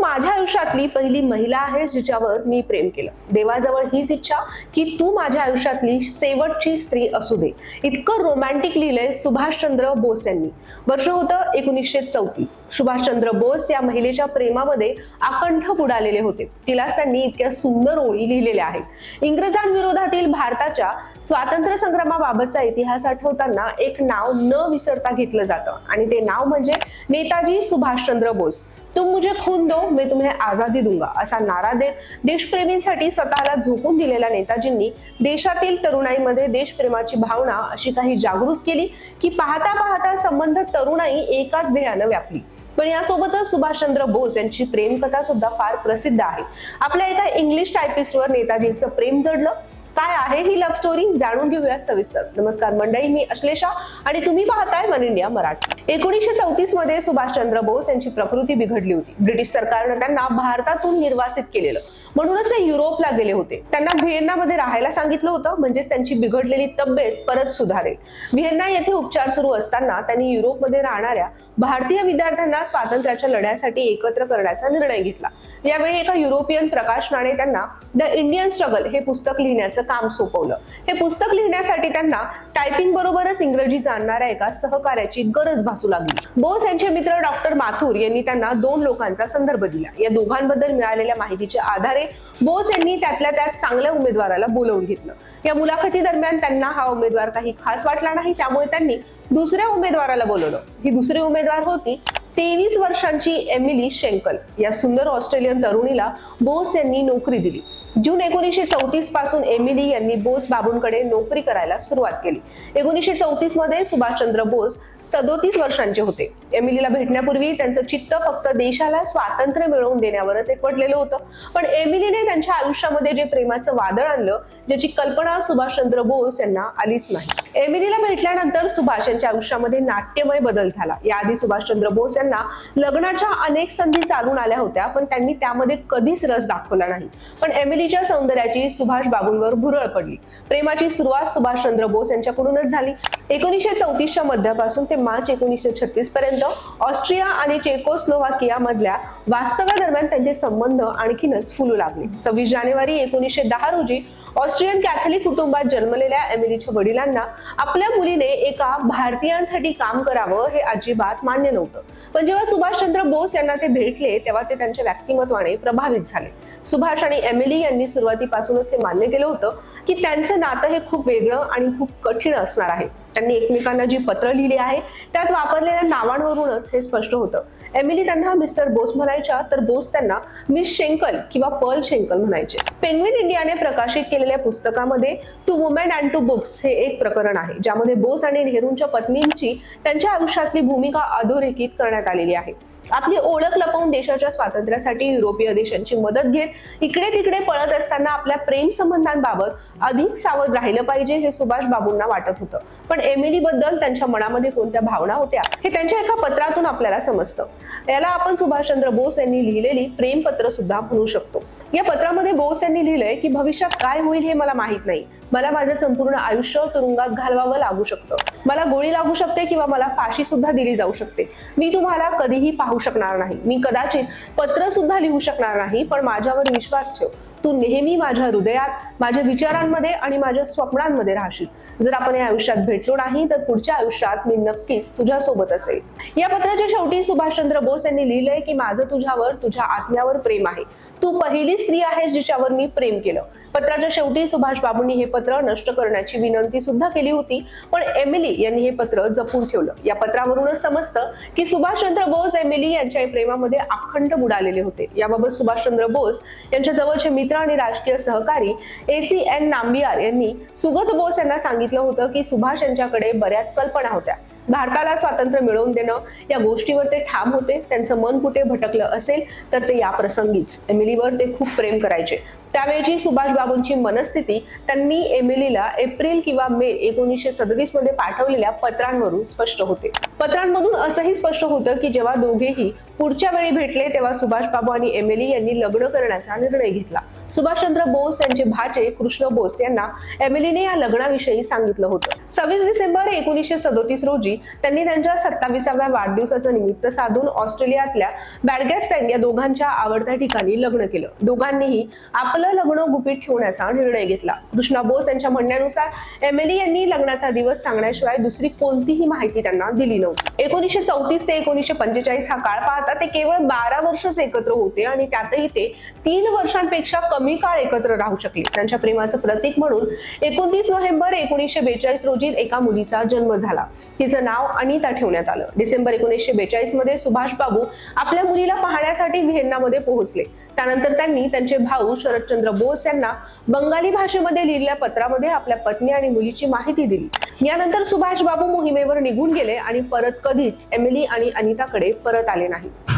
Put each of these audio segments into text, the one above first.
माझ्या आयुष्यातली पहिली महिला आहे जिच्यावर मी प्रेम केलं. देवाजवळ हीच इच्छा की तू माझ्या आयुष्यातली शेवटची स्त्री असू दे. इतकं रोमॅन्टिक लिहिलंय सुभाषचंद्र बोस यांनी. वर्ष होतं एकोणीसशे चौतीस. सुभाषचंद्र बोस या महिलेच्या प्रेमामध्ये आकंठ बुडालेले होते. तिलाच त्यांनी इतक्या सुंदर ओळी लिहिलेल्या आहेत. इंग्रजांविरोधातील भारताच्या स्वातंत्र्य संग्रामाबाबतचा इतिहास आठवताना एक नाव न विसरता घेतलं जातं. आणि ते नाव म्हणजे नेताजी सुभाषचंद्र बोस. तुम मुझे खून दो मी तुम्हें आझादी दूंगा असा नारा देत देशप्रेमींसाठी स्वतःला झोकून दिलेल्या नेताजींनी देशातील तरुणाईमध्ये देशप्रेमाची भावना अशी काही जागृत केली की पाहता पाहता संबंध तरुणाई एकाच ध्येयानं व्यापली. पण यासोबतच सुभाषचंद्र बोस यांची प्रेमकथा सुद्धा फार प्रसिद्ध आहे. आपल्या एका इंग्लिश टायपिस्टवर नेताजींचं प्रेम जडलं. काय आहे ही लव्ह स्टोरी जाणून घेऊयात सविस्तर. नमस्कार मंडळी मी अश्लेषा आणि तुम्ही पाहताय मन इंडिया मराठी. एकोणीसशे चौतीसमध्ये सुभाषचंद्र बोस यांची प्रकृती बिघडली होती. ब्रिटिश सरकारनं त्यांना भारतातून निर्वासित केलेलं. म्हणूनच ते युरोपला गेले होते. त्यांना व्हिएन्नामध्ये राहायला सांगितलं होतं म्हणजेच त्यांची बिघडलेली तब्येत परत सुधारेल. व्हिएन्ना येथे उपचार सुरू असताना त्यांनी युरोपमध्ये राहणाऱ्या भारतीय विद्यार्थ्यांना स्वातंत्र्याच्या लढ्यासाठी एकत्र करण्याचा निर्णय घेतला. यावेळी एका युरोपियन प्रकाशनाने त्यांना द इंडियन स्ट्रगल हे पुस्तक लिहिण्याचं काम सोपवलं. हे पुस्तक लिहिण्यासाठी त्यांना टायपिंग बरोबरच इंग्रजी जाणणाऱ्या एका सहकार्याची गरज भासू लागली. बोस यांचे मित्र डॉक्टर माथुर यांनी त्यांना दोन लोकांचा संदर्भ दिला. या दोघांबद्दल मिळालेल्या माहितीच्या आधारे बोस यांनी त्यातल्या त्यात चांगल्या उमेदवाराला बोलवून घेतलं. या मुलाखती दरम्यान त्यांना हा उमेदवार काही खास वाटला नाही त्यामुळे त्यांनी दुसऱ्या उमेदवाराला बोलवलं. ही दुसरी उमेदवार होती तेवीस वर्षांची एमिली शेंकल या सुंदर ऑस्ट्रेलियन तरुणीला बोस यांनी नोकरी दिली. जून एकोणीसशे चौतीसपासून एमिली यांनी बोस बाबूंकडे नोकरी करायला सुरुवात केली. एकोणीसशे चौतीसमध्ये सुभाषचंद्र बोस सदोतीस वर्षांचे होते. एमिलीला भेटण्यापूर्वी त्यांचं चित्त फक्त देशाला स्वातंत्र्य मिळवून देण्यावरच एकवटलेलं होतं. पण एमिलीने त्यांच्या आयुष्यामध्ये जे प्रेमाचं वादळ आणलं ज्याची कल्पना सुभाषचंद्र बोस यांना आलीच नाही. एमिलीला भेटल्यानंतर सुभाष यांच्या आयुष्यामध्ये नाट्यमय बदल झाला. याआधी सुभाषचंद्र बोस यांना लग्नाच्या अनेक संधी चालून आल्या होत्या पण त्यांनी त्यामध्ये कधीच रस दाखवला नाही. पण एमिली एमिलीच्या सौंदर्याची सुभाष बाबूंवर भुरळ पडली. प्रेमाची सुरुवात सुभाषचंद्र बोस यांच्याकडूनच झाली. एकोणीसशे चौतीसच्या मध्यापासून ते मार्च एकोणीसशे छत्तीस पर्यंत ऑस्ट्रिया आणि चेकोस्लोवाकिया मधल्या वास्तव्यादरम्यान त्यांचे संबंध आणखीनच फुलू लागले. सव्वीस जानेवारी एकोणीसशे दहा रोजी ऑस्ट्रियन कॅथलिक कुटुंबात जन्मलेल्या एमिलीच्या वडिलांना आपल्या मुलीने एका भारतीयांसाठी काम करावं हे अजिबात मान्य नव्हतं. पण जेव्हा सुभाषचंद्र बोस यांना ते भेटले तेव्हा ते त्यांच्या व्यक्तिमत्वाने प्रभावित झाले. सुभाष आणि एमिली यांनी सुरुवातीपासूनच हे मान्य केलं होतं की त्यांचं नातं हे खूप वेगळं आणि खूप कठीण असणार आहे. त्यांनी एकमेकांना जी पत्र लिहिली आहे त्यात वापरलेल्या नावांवरूनच हे स्पष्ट होतं. एमिली त्यांना मिस्टर बोस म्हणायच्या तर बोस त्यांना मिस शेंकल किंवा पर्ल शेंकल म्हणायचे. पेंग्विन इंडियाने प्रकाशित केलेल्या पुस्तकामध्ये two women and two books हे एक प्रकरण आहे ज्यामध्ये बोस आणि नेहरूंच्या पत्नींची त्यांच्या आयुष्यातली भूमिका अधोरेखित करण्यात आलेली आहे. आपली ओळख लपवून देशाच्या स्वातंत्र्यासाठी युरोपीय देशांची मदत घेत इकडे तिकडे पळत असताना आपल्या प्रेम संबंधांबाबत अधिक सावध राहिलं पाहिजे हे सुभाष बाबूंना वाटत होतं. पण एमिली बद्दल त्यांच्या मनामध्ये कोणत्या भावना होत्या हे त्यांच्या एका पत्रातून आपल्याला समजतं. याला आपण सुभाषचंद्र बोस यांनी लिहिलेली प्रेमपत्र सुद्धा म्हणू शकतो. या पत्रामध्ये बोस यांनी लिहिलंय की भविष्यात काय होईल हे मला माहीत नाही. मला माझं संपूर्ण आयुष्य तुरुंगात घालवावं लागू शकतं. मला गोळी लागू शकते किंवा मला फाशी सुद्धा दिली जाऊ शकते. मी तुम्हाला कधीही पाहू शकणार नाही. मी कदाचित पत्र सुद्धा लिहू शकणार नाही पण माझ्यावर विश्वास ठेव. तू नेहमी माझ्या हृदयात माझ्या विचारांमध्ये आणि माझ्या स्वप्नांमध्ये राहशील. जर आपण या आयुष्यात भेटलो नाही तर पुढच्या आयुष्यात मी नक्कीच तुझ्यासोबत असेल. या पत्राच्या शेवटी सुभाषचंद्र बोस यांनी लिहिलंय की माझं तुझ्यावर तुझ्या आत्म्यावर प्रेम आहे. तू पहिली स्त्री आहेस जिच्यावर मी प्रेम केलं. पत्राच्या शेवटी सुभाष बाबूंनी हे पत्र नष्ट करण्याची विनंती सुद्धा केली होती पण एमिली यांनी हे पत्र जपून ठेवलं. या पत्रावरूनच समजतं की सुभाषचंद्र बोस एमिली यांच्या प्रेमामध्ये अखंड बुडालेले होते. याबाबत सुभाषचंद्र बोस यांच्या जवळचे मित्र आणि राजकीय सहकारी ए सी एन नांबियार यांनी सुगत बोस यांना सांगितलं होतं की सुभाष यांच्याकडे बऱ्याच कल्पना होत्या. भारताला स्वातंत्र्य मिळवून देणं या गोष्टीवर ते ठाम होते. त्यांचं मन कुठे भटकलं असेल तर ते या प्रसंगीच. एमिलीवर ते खूप प्रेम करायचे. त्यावेळची सुभाषबाबूंची मनस्थिती त्यांनी एमिलीला एप्रिल किंवा मे एकोणीसशे सदतीसमध्ये पाठवलेल्या पत्रांवरून स्पष्ट होते. पत्रांमधून असंही स्पष्ट होतं की जेव्हा दोघेही पुढच्या वेळी भेटले तेव्हा सुभाषबाबू आणि एमिली यांनी लग्न करण्याचा निर्णय घेतला. सुभाषचंद्र बोस यांचे भाचे कृष्ण बोस यांना एमिलीने या लग्नाविषयी सांगितलं होतं. सव्वीस डिसेंबर एकोणीसशे सदोतीस रोजी त्यांनी त्यांच्या सत्तावीसाव्या वाढदिवसाचं निमित्त साधून ऑस्ट्रेलियातल्या बॅडगॅस्टॅन या दोघांच्या आवडत्या ठिकाणी लग्न केलं. दोघांनीही आपलं लग्न गुपित ठेवण्याचा निर्णय घेतला. कृष्णा बोस यांच्या म्हणण्यानुसार एमिली यांनी लग्नाचा दिवस सांगण्याशिवाय दुसरी कोणतीही माहिती त्यांना दिली नव्हती. एकोणीसशे चौतीस ते एकोणीसशे पंचेचाळीस हा काळ पाहता ते केवळ बारा वर्षच एकत्र होते आणि त्यातही ते तीन वर्षांपेक्षा कमी काळ एकत्र राहू शकले. त्यांच्या प्रेमाचं प्रतीक म्हणून एकोणतीस नोव्हेंबर एकोणीसशे बेचाळीस रोजी एका मुलीचा जन्म झाला. तिचं नाव अनिता ठेवण्यात आलं. डिसेंबर एकोणीसशे बेचाळीसमध्ये सुभाष बाबू आपल्या मुलीला पाहण्यासाठी व्हिएन्नामध्ये पोहोचले. त्यानंतर त्यांनी त्यांचे भाऊ शरदचंद्र बोस यांना बंगाली भाषेमध्ये लिहिलेल्या पत्रामध्ये आपल्या पत्नी आणि मुलीची माहिती दिली. यानंतर सुभाष बाबू मोहिमेवर निघून गेले आणि परत कधीच एमिली आणि अनिताकडे परत आले नाही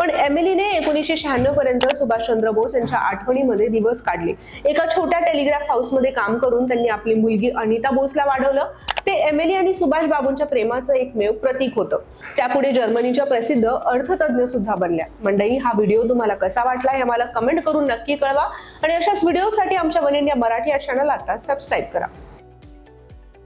पण एमिलीने एकोणीसशे शहाण्णव पर्यंत सुभाषचंद्र बोस यांच्या आठवणीमध्ये दिवस काढले. एका छोट्या टेलिग्राफ हाऊसमध्ये काम करून त्यांनी आपली मुलगी अनिता बोसला वाढवलं. ते एमिली आणि सुभाष बाबूंच्या प्रेमाचं एकमेव प्रतीक होतं. त्यापुढे जर्मनीच्या प्रसिद्ध अर्थतज्ञ सुद्धा बनल्या. मंडळी हा व्हिडिओ तुम्हाला कसा वाटला हे मला कमेंट करून नक्की कळवा. आणि अशाच व्हिडिओसाठी आमच्या वन इंडिया मराठी या चॅनल आता सबस्क्राईब करा.